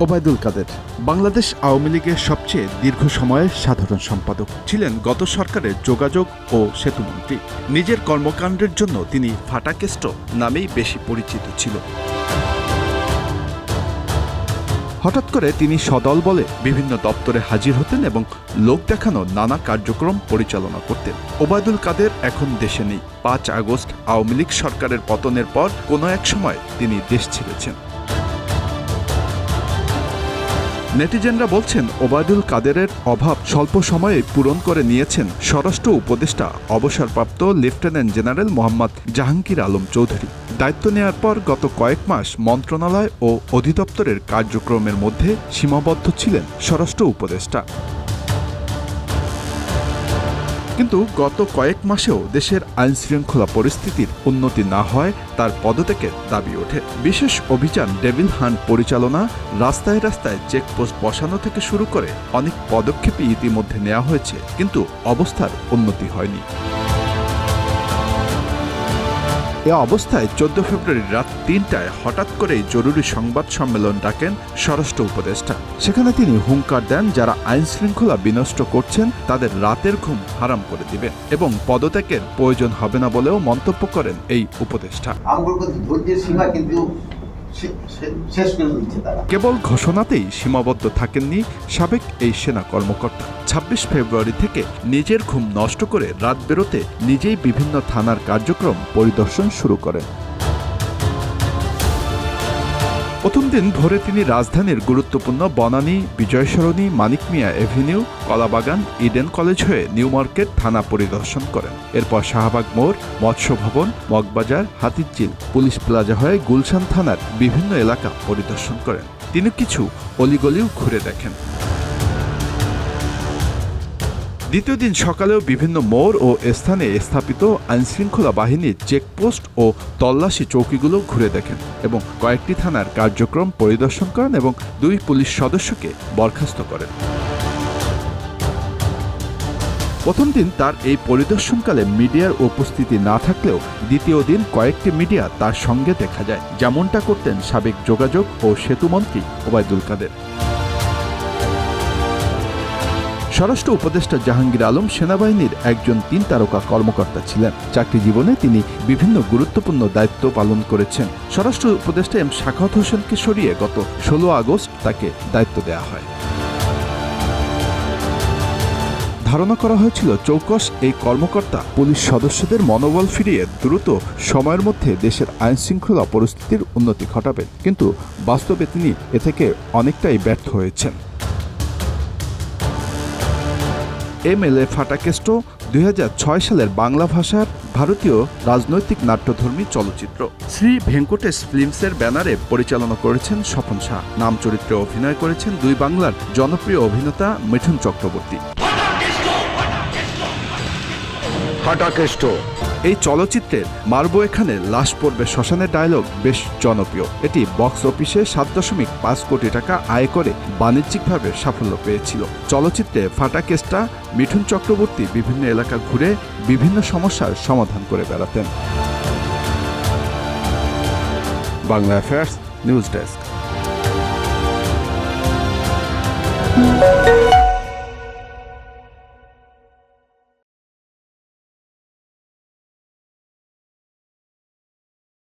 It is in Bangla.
ওবায়দুল কাদের। বাংলাদেশ আওয়ামী লীগের সবচেয়ে দীর্ঘ সময়ের সাধারণ সম্পাদক ছিলেন গত সরকারের যোগাযোগ ও সেতুমন্ত্রী নিজের কর্মকাণ্ডের জন্য তিনি ফাটাকেষ্ট নামেই বেশি পরিচিত ছিল। হঠাৎ করে তিনি সদল বলে বিভিন্ন দপ্তরে হাজির হতেন এবং লোক দেখানো নানা কার্যক্রম পরিচালনা করতেন। ওবায়দুল কাদের এখন দেশে নেই। পাঁচ আগস্ট আওয়ামী লীগ সরকারের পতনের পর কোনো এক সময় তিনি দেশ ছেড়েছেন। নেটিজেনরা বলছেন, ওবায়দুল কাদেরের অভাব স্বল্প সময়ে পূরণ করে নিয়েছেন স্বরাষ্ট্র উপদেষ্টা। অবসরপ্রাপ্ত লেফটেন্যান্ট জেনারেল মোহাম্মদ জাহাঙ্গীর আলম চৌধুরী। দায়িত্ব নেয়ার পর গত কয়েক মাস মন্ত্রণালয় ও অধিদপ্তরের কার্যক্রমের মধ্যে সীমাবদ্ধ ছিলেন স্বরাষ্ট্র উপদেষ্টা। কিন্তু গত কয়েক মাসেও দেশের আইন শৃঙ্খলা পরিস্থিতির উন্নতি না হয়, তার পদত্যাগের দাবি ওঠে। বিশেষ অভিযান ডেভিল হান্ট পরিচালনা রাস্তায় রাস্তায় চেকপোস্ট বসানো থেকে শুরু করে অনেক পদক্ষেপই ইতিমধ্যে নেওয়া হয়েছে, কিন্তু অবস্থার উন্নতি হয়নি। এ অবস্থায় চোদ্দ ফেব্রুয়ারি রাত তিনটায় হঠাৎ করেই জরুরি সংবাদ সম্মেলন ডাকেন স্বরাষ্ট্র উপদেষ্টা। সেখানে তিনি হুঙ্কার দেন যারা আইন শৃঙ্খলা বিনষ্ট করছেন, তাদের রাতের ঘুম হারাম করে দিবে এবং পদত্যাগের প্রয়োজন হবে না বলেও মন্তব্য করেন এই উপদেষ্টা। সীমা কিন্তু শেষ করে দিচ্ছে তারা। কেবল ঘোষণাতেই সীমাবদ্ধ থাকেননি সাবেক এই সেনা কর্মকর্তা। ছাব্বিশ ফেব্রুয়ারি থেকে নিজের ঘুম নষ্ট করে রাত বেরোতে নিজেই বিভিন্ন থানার কার্যক্রম পরিদর্শন শুরু করেন। প্রথম দিন ভোরে তিনি রাজধানীর গুরুত্বপূর্ণ Banani, Bijoy Sarani Manik Mia Manik Mia Avenue, Kalabagan, Eden College হয়ে নিউ মার্কেট থানা পরিদর্শন করেন। এরপর শাহবাগ মোড় মৎস্য ভবন মগবাজার, হাতিরঝিল, পুলিশ প্লাজা হয়ে গুলশান থানার বিভিন্ন এলাকা পরিদর্শন করেন। তিনি কিছু অলিগলিও ঘুরে দেখেন। দ্বিতীয় দিন সকালেও বিভিন্ন মোড় ও স্থানে স্থাপিত আইনশৃঙ্খলা বাহিনীর চেকপোস্ট ও তল্লাশি চৌকিগুলো ঘুরে দেখেন এবং কয়েকটি থানার কার্যক্রম পরিদর্শন করেন এবং দুই পুলিশ সদস্যকে বরখাস্ত করেন। প্রথম দিন তার এই পরিদর্শনকালে মিডিয়ার উপস্থিতি না থাকলেও দ্বিতীয় দিন কয়েকটি মিডিয়া তার সঙ্গে দেখা যায়। যেমনটা করতেন সাবেক যোগাযোগ ও সেতুমন্ত্রী ওবায়দুল কাদের। স্বরাষ্ট্র উপদেষ্টা জাহাঙ্গীর আলম সেনাবাহিনীর একজন তিন তারকা কর্মকর্তা ছিলেন। চাকরি জীবনে তিনি বিভিন্ন গুরুত্বপূর্ণ দায়িত্ব পালন করেছেন। স্বরাষ্ট্র উপদেষ্টা এম শাখাত হোসেনকে সরিয়ে গত ষোলো আগস্ট তাকে দায়িত্ব দেওয়া হয়। ধারণা করা হয়েছিল, চৌকস এই কর্মকর্তা পুলিশ সদস্যদের মনোবল ফিরিয়ে দ্রুত সময়ের মধ্যে দেশের আইন শৃঙ্খলা পরিস্থিতির উন্নতি ঘটাবেন। কিন্তু বাস্তবে তিনি এ থেকে অনেকটাই ব্যর্থ হয়েছেন। এম এল এ ফাটাকেষ্ট দুই সালের বাংলা ভাষার ভারতীয় রাজনৈতিক নাট্যধর্মী চলচ্চিত্র। শ্রী ভেঙ্কটেশ ফিল্মসের ব্যানারে পরিচালনা করেছেন স্বপন শাহ। নাম চরিত্রে অভিনয় করেছেন দুই বাংলার জনপ্রিয় অভিনেতা মিঠুন চক্রবর্তী। ফাটাকেষ্ট এই চলচ্চিত্রের মারবো এখানে লাশ পড়বে শ্মশানের ডায়লগ বেশ জনপ্রিয়। এটি বক্স অফিসে সাত দশমিক পাঁচ কোটি টাকা আয় করে বাণিজ্যিকভাবে সাফল্য পেয়েছিল। চলচ্চিত্রে ফাটাকেস্টা মিঠুন চক্রবর্তী বিভিন্ন এলাকা ঘুরে বিভিন্ন সমস্যার সমাধান করে বেড়াতেন। Bangla affairs news desk